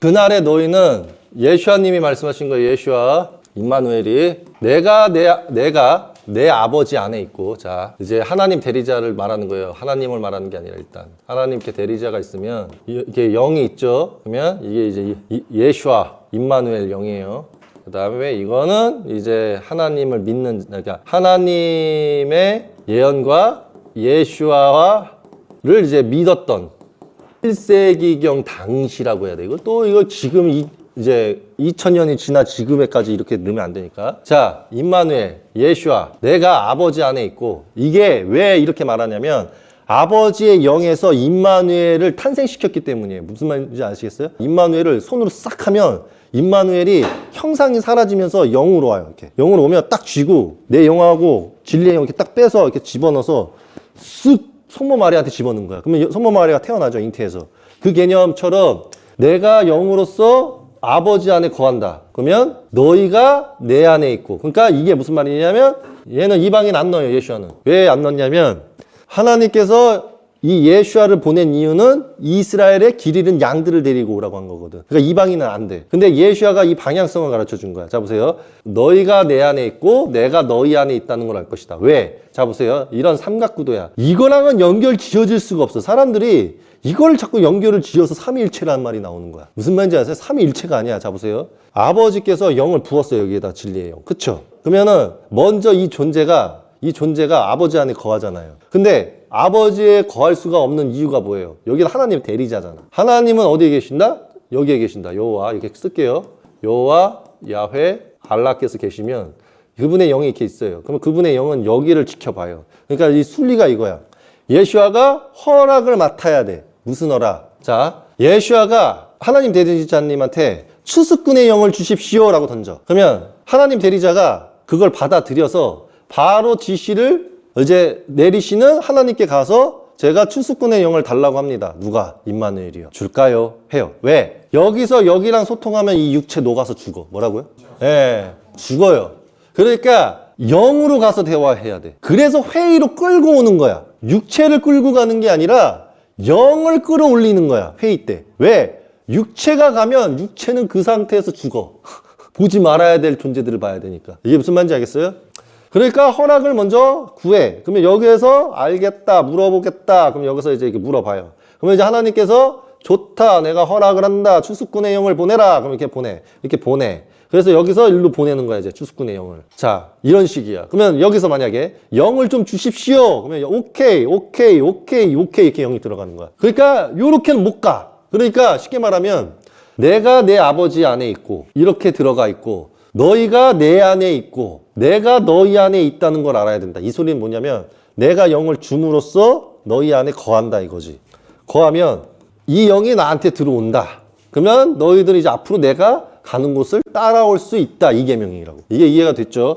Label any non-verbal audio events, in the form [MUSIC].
그날에 너희는 예수아님이 말씀하신 거예요. 예수아 임마누엘이 내가 내 내가 내 아버지 안에 있고 자 이제 하나님 대리자를 말하는 거예요. 하나님을 말하는 게 아니라 일단 하나님께 대리자가 있으면 이- 이게 영이 있죠. 그러면 이게 이제 이- 예수아 임마누엘 영이에요. 그 다음에 이거는 이제 하나님을 믿는 그러니까 하나님의 예언과 예수아를 이제 믿었던 1세기경 당시라고 해야 돼. 이거 또 이거 지금 이, 이제 2000년이 지나 지금에까지 이렇게 넣으면 안 되니까. 자, 임마누엘, 예슈아, 내가 아버지 안에 있고 이게 왜 이렇게 말하냐면 아버지의 영에서 임마누엘을 탄생시켰기 때문이에요. 무슨 말인지 아시겠어요? 임마누엘을 손으로 싹 하면 임마누엘이 형상이 사라지면서 영으로 와요. 이렇게 영으로 오면 딱 쥐고 내 영하고 진리의 영 이렇게 딱 빼서 이렇게 집어넣어서 쓱 손모 마리아한테 집어넣는 거야. 그러면 손모 마리아가 태어나죠, 잉태에서. 그 개념처럼 내가 영으로서 아버지 안에 거한다. 그러면 너희가 내 안에 있고. 그러니까 이게 무슨 말이냐면 얘는 이방인 안 넣어요, 예수아는. 왜 안 넣냐면 하나님께서 이 예수아를 보낸 이유는 이스라엘의 길 잃은 양들을 데리고 오라고 한 거거든. 그러니까 이방인은 안 돼. 근데 예수아가 이 방향성을 가르쳐 준 거야. 자 보세요. 너희가 내 안에 있고 내가 너희 안에 있다는 걸 알 것이다. 왜? 자 보세요. 이런 삼각구도야. 이거랑은 연결 지어질 수가 없어. 사람들이 이걸 자꾸 연결을 지어서 삼위일체라는 말이 나오는 거야. 무슨 말인지 아세요? 삼위일체가 아니야. 자 보세요. 아버지께서 영을 부었어요. 여기에다 진리의 영. 그쵸? 그러면은 먼저 이 존재가 이 존재가 아버지 안에 거하잖아요. 근데 아버지에 거할 수가 없는 이유가 뭐예요? 여기는 하나님 대리자잖아. 하나님은 어디에 계신다? 여기에 계신다. 여호와 이렇게 쓸게요. 여호와 야훼 알라께서 계시면 그분의 영이 이렇게 있어요. 그러면 그분의 영은 여기를 지켜봐요. 그러니까 이 순리가 이거야. 예수아가 허락을 맡아야 돼. 무슨 허락? 자, 예수아가 하나님 대리자님한테 추수꾼의 영을 주십시오라고 던져. 그러면 하나님 대리자가 그걸 받아들여서 바로 지시를 이제 내리시는 하나님께 가서 제가 추수꾼의 영을 달라고 합니다. 누가? 임마누엘이요. 줄까요? 해요. 왜? 여기서 여기랑 소통하면 이 육체 녹아서 죽어. 뭐라고요? 예, 죽어요. 그러니까 영으로 가서 대화해야 돼. 그래서 회의로 끌고 오는 거야. 육체를 끌고 가는 게 아니라 영을 끌어올리는 거야. 회의 때. 왜? 육체가 가면 육체는 그 상태에서 죽어. [LAUGHS] 보지 말아야 될 존재들을 봐야 되니까. 이게 무슨 말인지 알겠어요? 그러니까 허락을 먼저 구해. 그러면 여기에서 알겠다, 물어보겠다. 그럼 여기서 이제 이렇게 물어봐요. 그러면 이제 하나님께서 좋다, 내가 허락을 한다, 추수꾼의 영을 보내라. 그럼 이렇게 보내. 이렇게 보내. 그래서 여기서 일로 보내는 거야, 이제 추수꾼의 영을. 자, 이런 식이야. 그러면 여기서 만약에 영을 좀 주십시오. 그러면 오케이, 오케이, 오케이, 오케이 이렇게 영이 들어가는 거야. 그러니까 요렇게는 못 가. 그러니까 쉽게 말하면 내가 내 아버지 안에 있고 이렇게 들어가 있고 너희가 내 안에 있고 내가 너희 안에 있다는 걸 알아야 된다. 이 소리는 뭐냐면 내가 영을 줌으로써 너희 안에 거한다 이거지. 거하면 이 영이 나한테 들어온다. 그러면 너희들이 이제 앞으로 내가 가는 곳을 따라올 수 있다. 이 계명이라고. 이게 이해가 됐죠?